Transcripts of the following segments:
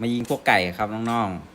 มายิงพวกไก่ครับน้องๆ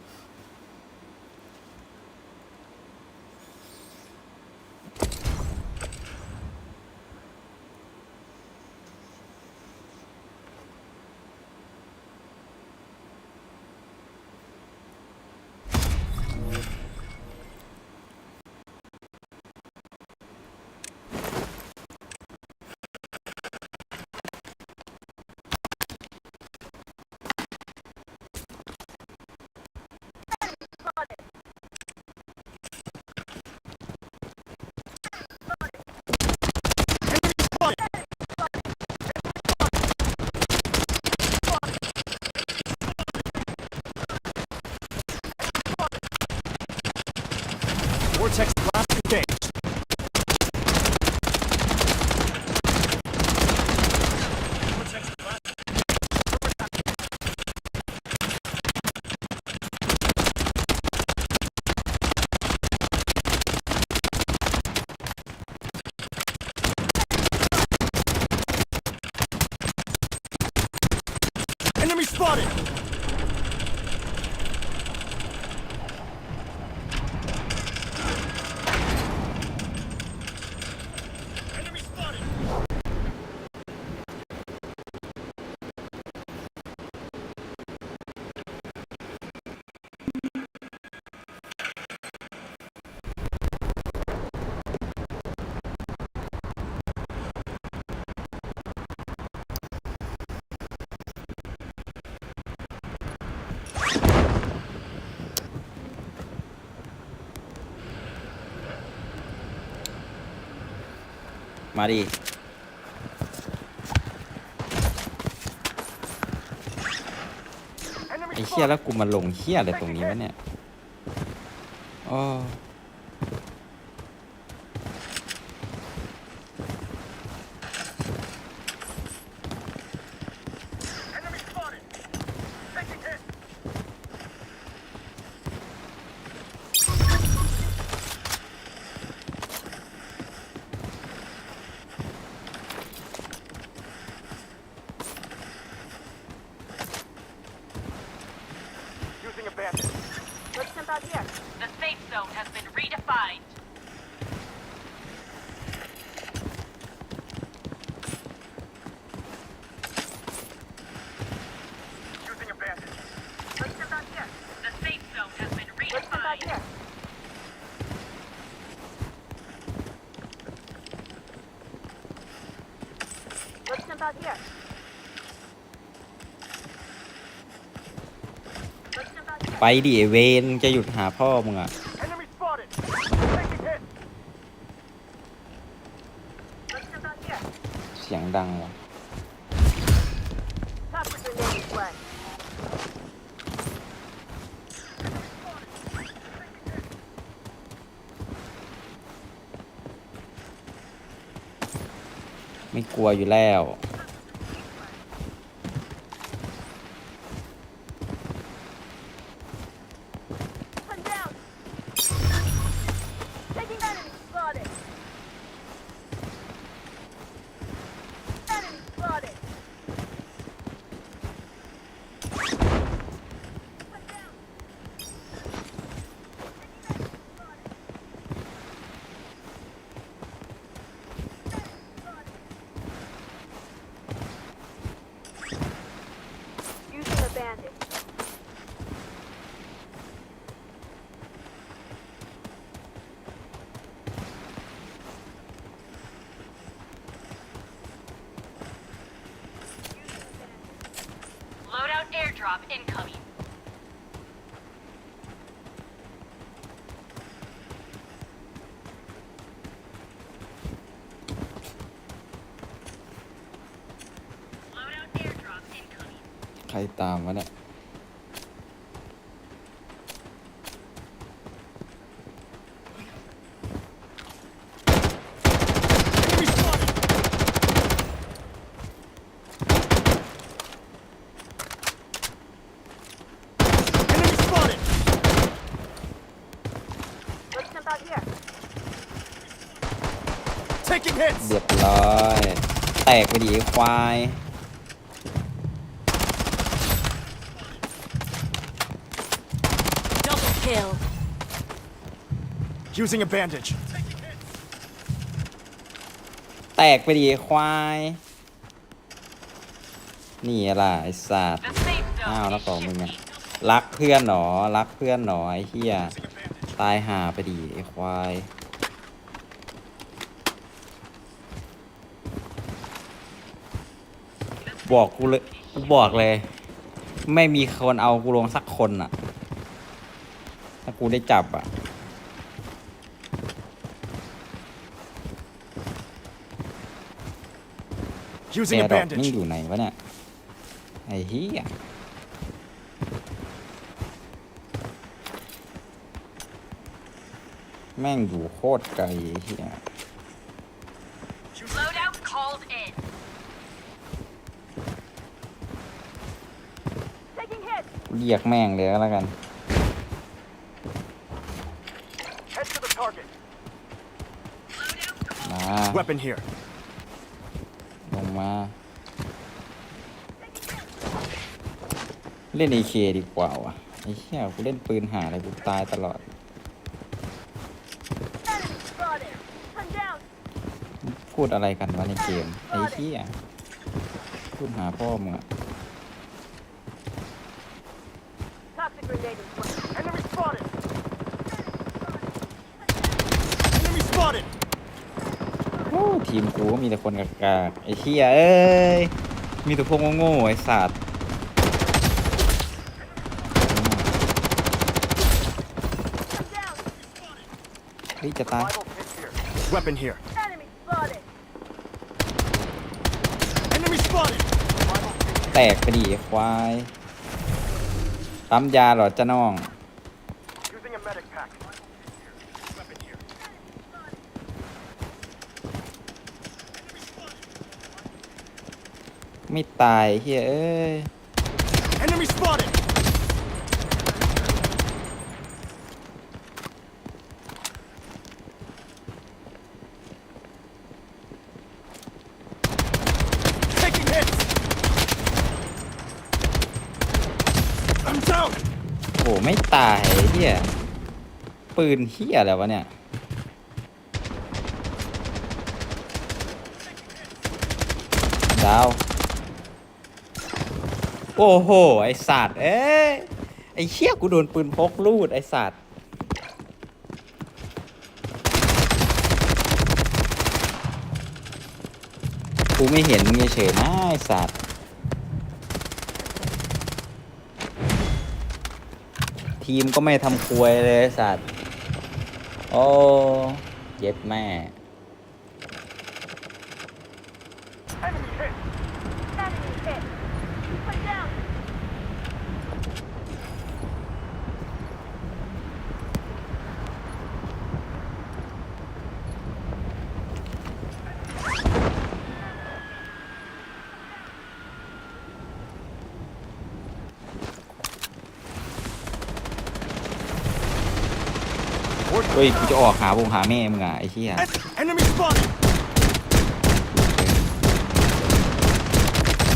Vortex blast engaged. Vortex blast. Enemy spotted! มาดิไอ้เชี่ยแล้วกูมาลงเชี่ยอะไรตรงนี้วะเนี่ยอ๋อ Enemy spotted! Taking hit! Using a bandit. Let's jump out here. The safe zone has been redefined. Using a bandit. Let's jump out here. The safe zone has been Let's jump out redefined. here. Let's jump out here. Let's jump out here. ไป ดิไอ้เวนจะหยุดหาพ่อมึงอะ Enemy spotted! Taking hit! Let's jump out here. เสียงดังว่ะ Top with grenade in play. ไม่กลัวอยู่แล้ว One down. Taking enemy spotted. Enemy spotted. One down. Using a bandit. Loadout airdrop incoming. ใครตามวะเนี่ย Enemy spotted! Enemy spotted! Let's jump out here. Taking hits! เรียบร้อย แต กไปดิไอ้ควาย kill. Using a bandage. แตกไปดีควาย นี่ล่ะไอ้สัตว์ The safe อ้าว zone แล้ว is ของมึงอะ shifting. รักเพื่อนหนอรักเพื่อนหนอไอ้เหี้ยตายห่าไปดีไอ้ควาย บอกกูเลยกูบอกเลย ไม่มีคนเอากูลงสักคนอะ ถ้ากูได้จับอะ Using แอ a ร์ดรอปนี่ bandage. อยู่ไหนวะเนี่ย ไอ้เหี้ยแม่งอยู่โคตรไกลไอ้เหี้ย Loadout called in. Taking hits. เรียกแม่งเลยก็แล้วกัน Head to the target. มา Weapon here. ลงมา เล่น AK ดีกว่าวะไอ้เหี้ยกูเล่นปืนหาอะไรกูตายตลอด Enemy spotted. One down. พูดอะไรกันวะในเกม ไอ้เหี้ยพูดหาพ่อมึงอะ Toxic grenade in place. Enemy spotted. Enemy spotted. โอ้ทีม กูก็มีแต่คนกากๆไอ้เหี้ยเอ้ย มีแต่พวกโง่ๆไอ้สัตว์ One down. เฮ้ยจะตาย Vital kit here. Weapon here. Enemy spotted. Enemy spotted. แตกไปดิไอ้ควายปั๊มยาเหรอจ้าน้อง Using a medic pack. Weapon here. ไม่ตายเฮ้ยเอ้ย Enemy spotted. Taking hits. I'm down. โอ้ไม่ตายไอ้เฮียปืนเฮียอะไรวะเนี่ย ดาว โอ้โห ไอสัตว์ เอ้ย ไอเชี่ยกูโดนปืนพกลูด ไอสัตว์ กูไม่เห็นมึงเฉยนะไอสัตว์ ทีมก็ไม่ทำควยเลยไอสัตว์ โอ้ เย็บแม่ เฮ้ยกูจะออกหาวงหาแม่มึงอะไอ้เหี้ย En- enemy spotted.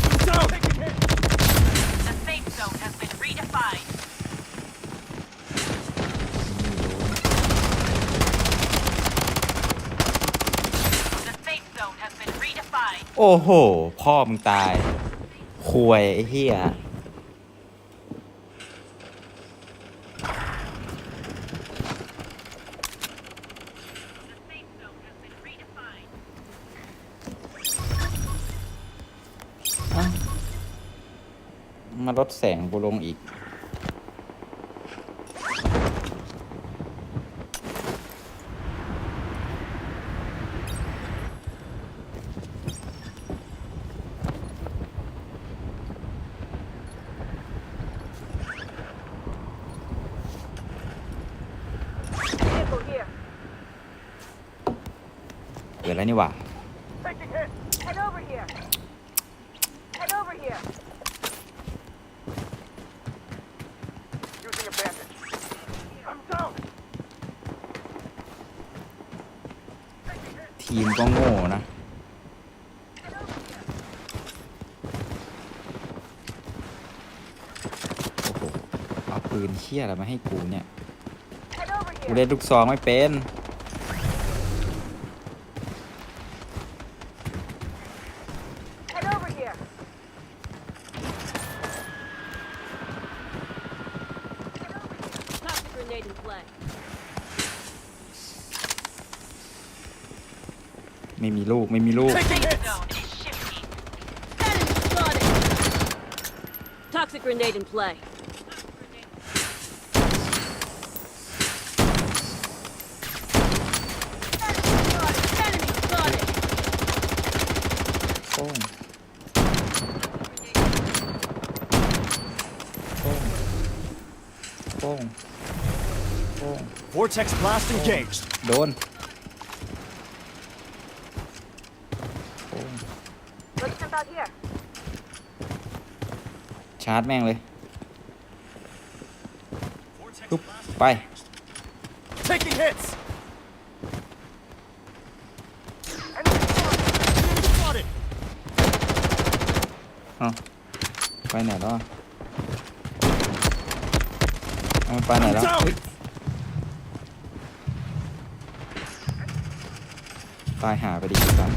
I'm down. Taking hits. The safe zone has been redefined. The safe zone has been redefined. โอ้โห พ่อมึงตายควยไอ้เหี้ย มาลดแสงกูลงอีก Vehicle here. เกิดแล้วนี่หว่า Taking hits. Head over here. Head over here. Using a bandage. I'm down. ทีมก็โง่นะ โอ้โห เอาปืนเชี่ยอะไรมาให้กูเนี่ย กูเล่นลูกซองไม่เป็น Head ไม่มีลูกไม่มีลูก Safe zone is shifting. Enemy spotted. Toxic grenade in play. Enemy spotted. โป้งโป้งโป้งโป้ง Vortex blast engaged. โดน าร์จแม่งเลย Vortex ปุ๊บ blast ไป taking hits. Enemy spotted. Spotted. เอาไปไหนแล้วอะเอามันไปไหนแล้ว Down. เฮ้ยตายหาไปดิสัตว์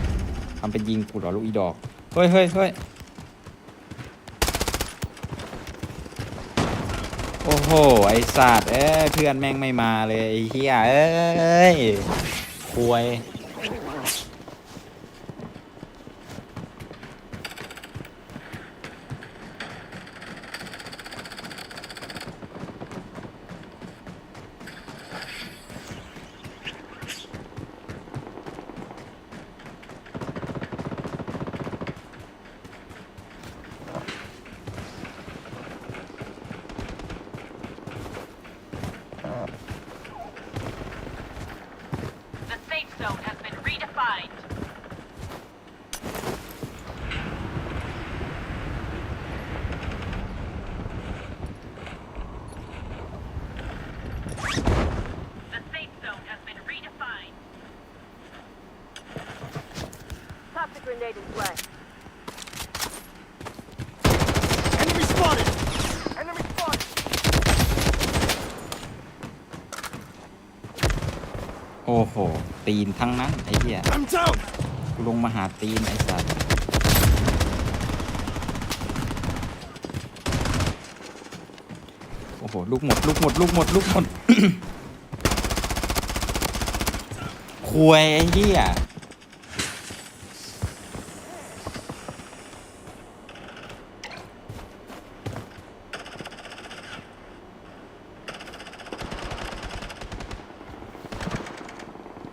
ทำเป็นยิงกูเหรอลูกอีดอก เฮ้ยเฮ้ยเฮ้ย โอ้โห ไอสัตว์เอ้ยเพื่อนแม่งไม่มาเลยไอ้เฮียเอ้ยควย Toxic grenade in play. Enemy spotted. Enemy spotted. โอ้โห ตีนทั้งนั้น ไอ้เหี้ย I'm down. กูลงมาหาตีน ไอ้สัตว์โอ้โห ลูกหมด ลูกหมด ลูกหมด ลูกหมด ควยไอ้เหี้ย